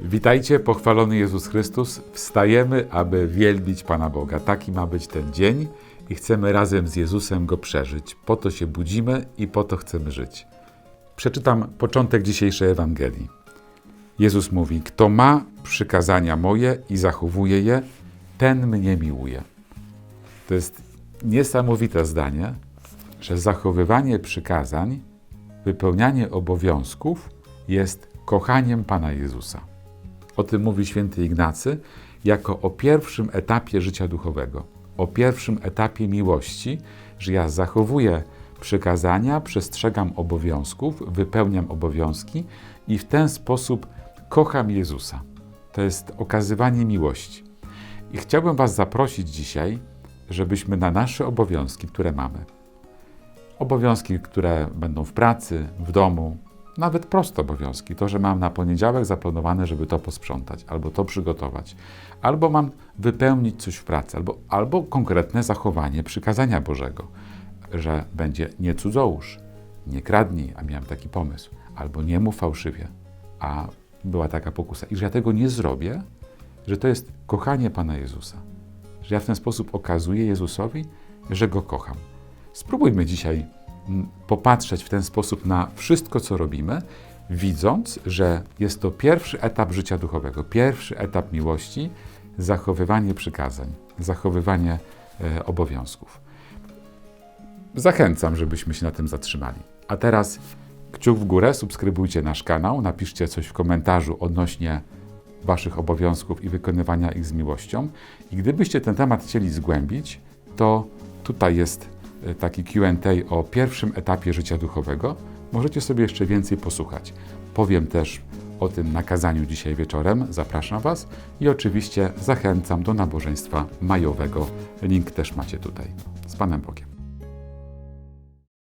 Witajcie, pochwalony Jezus Chrystus. Wstajemy, aby wielbić Pana Boga. Taki ma być ten dzień i chcemy razem z Jezusem go przeżyć. Po to się budzimy i po to chcemy żyć. Przeczytam początek dzisiejszej Ewangelii. Jezus mówi: Kto ma przykazania moje i zachowuje je, ten mnie miłuje. To jest niesamowite zdanie, że zachowywanie przykazań, wypełnianie obowiązków jest kochaniem Pana Jezusa. O tym mówi święty Ignacy jako o pierwszym etapie życia duchowego, o pierwszym etapie miłości, że ja zachowuję przykazania, przestrzegam obowiązków, wypełniam obowiązki i w ten sposób kocham Jezusa. To jest okazywanie miłości. I chciałbym Was zaprosić dzisiaj, żebyśmy na nasze obowiązki, które mamy, obowiązki, które będą w pracy, w domu, nawet proste obowiązki. To, że mam na poniedziałek zaplanowane, żeby to posprzątać, albo to przygotować, albo mam wypełnić coś w pracy, albo, albo konkretne zachowanie przykazania Bożego, że będzie nie cudzołóż, nie kradnij, a miałem taki pomysł, albo nie mów fałszywie, a była taka pokusa. I że ja tego nie zrobię, że to jest kochanie Pana Jezusa. Że ja w ten sposób okazuję Jezusowi, że Go kocham. Spróbujmy dzisiaj popatrzeć w ten sposób na wszystko, co robimy, widząc, że jest to pierwszy etap życia duchowego, pierwszy etap miłości, zachowywanie przykazań, zachowywanie e, obowiązków. Zachęcam, żebyśmy się na tym zatrzymali. A teraz kciuk w górę, subskrybujcie nasz kanał, napiszcie coś w komentarzu odnośnie Waszych obowiązków i wykonywania ich z miłością. I gdybyście ten temat chcieli zgłębić, to tutaj jest taki QA o pierwszym etapie życia duchowego. Możecie sobie jeszcze więcej posłuchać. Powiem też o tym nakazaniu dzisiaj wieczorem. Zapraszam Was i oczywiście zachęcam do nabożeństwa majowego. Link też macie tutaj. Z Panem Bogiem.